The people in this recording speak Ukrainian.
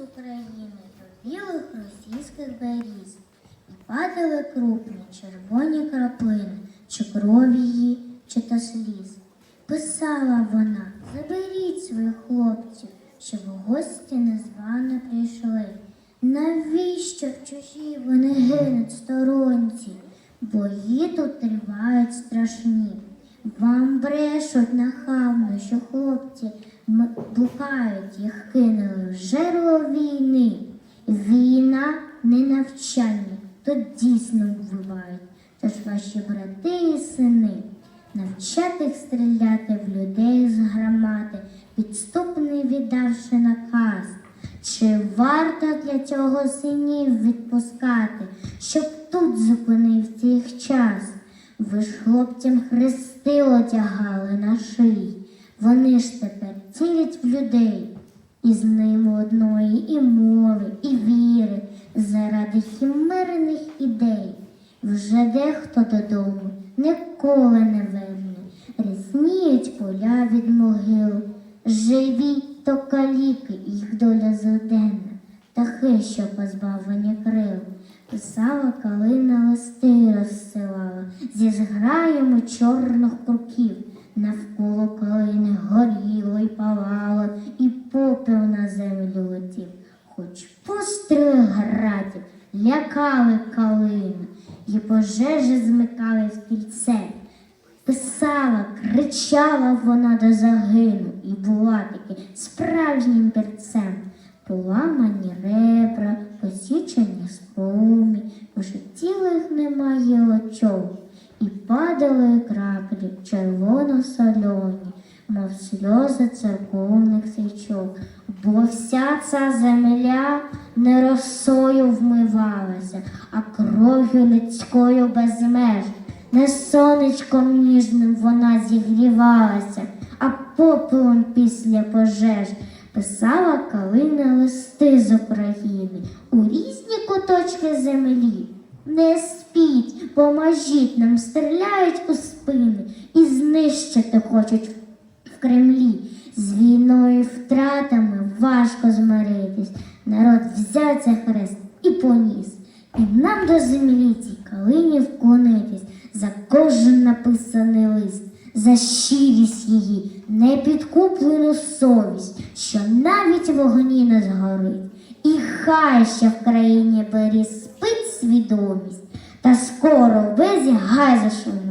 України до білих російських беріз і падали крупні червоні краплини, чи крові її, чи та сліз. Писала вона, заберіть своїх хлопців, щоб в гості незвано прийшли. Навіщо в чужі вони гинуть сторонці? Бої тут тривають страшні. Вам брешуть нахабно, що хлопці м- їх кинули в жерло війни. Війна не навчання, тут дійсно вбивають. Тож ваші брати і сини навчати їх стріляти в людей з громади, підступний віддавши наказ. Чи варто для цього синів відпускати, щоб тут зупинився їх час? Ви ж хлопцям хрести одягали на шиї, вони ж тепер цілять в людей. І з ними одної і мови, і віри, заради хімерних ідей. Вже дехто додому ніколи не верне, різніють поля від могил. Живі то каліки, їх доля злиденна, птахи, що позбавлені крил. Писала калина листи розсилала зі зграями чорних круків. Землю. Хоч постріли градів лякали калину, і пожежі змикали в кільце. Писала, кричала вона до загину і була таки справжнім перцем. Поламані ребра, посічені струмі, пошитілих немає очок, і падали краплі мов сльози церковних свічок, бо вся ця земля не росою вмивалася, а кров'ю людською без меж. Не сонечком ніжним вона зігрівалася, а попелом після пожеж писала калина листи з України у різні куточки землі. Не спіть, поможіть нам, стріляють у спини і знищити хочуть Кремлі. З війною втратами важко змиритись. Народ взяв цей хрест і поніс. І нам до землі цій калині вклонитись за кожен написаний лист, за щирість її, непідкуплену совість, що навіть вогні не згорить. І хай ще в країні бері спить свідомість, та скоро в безі гай зашумить.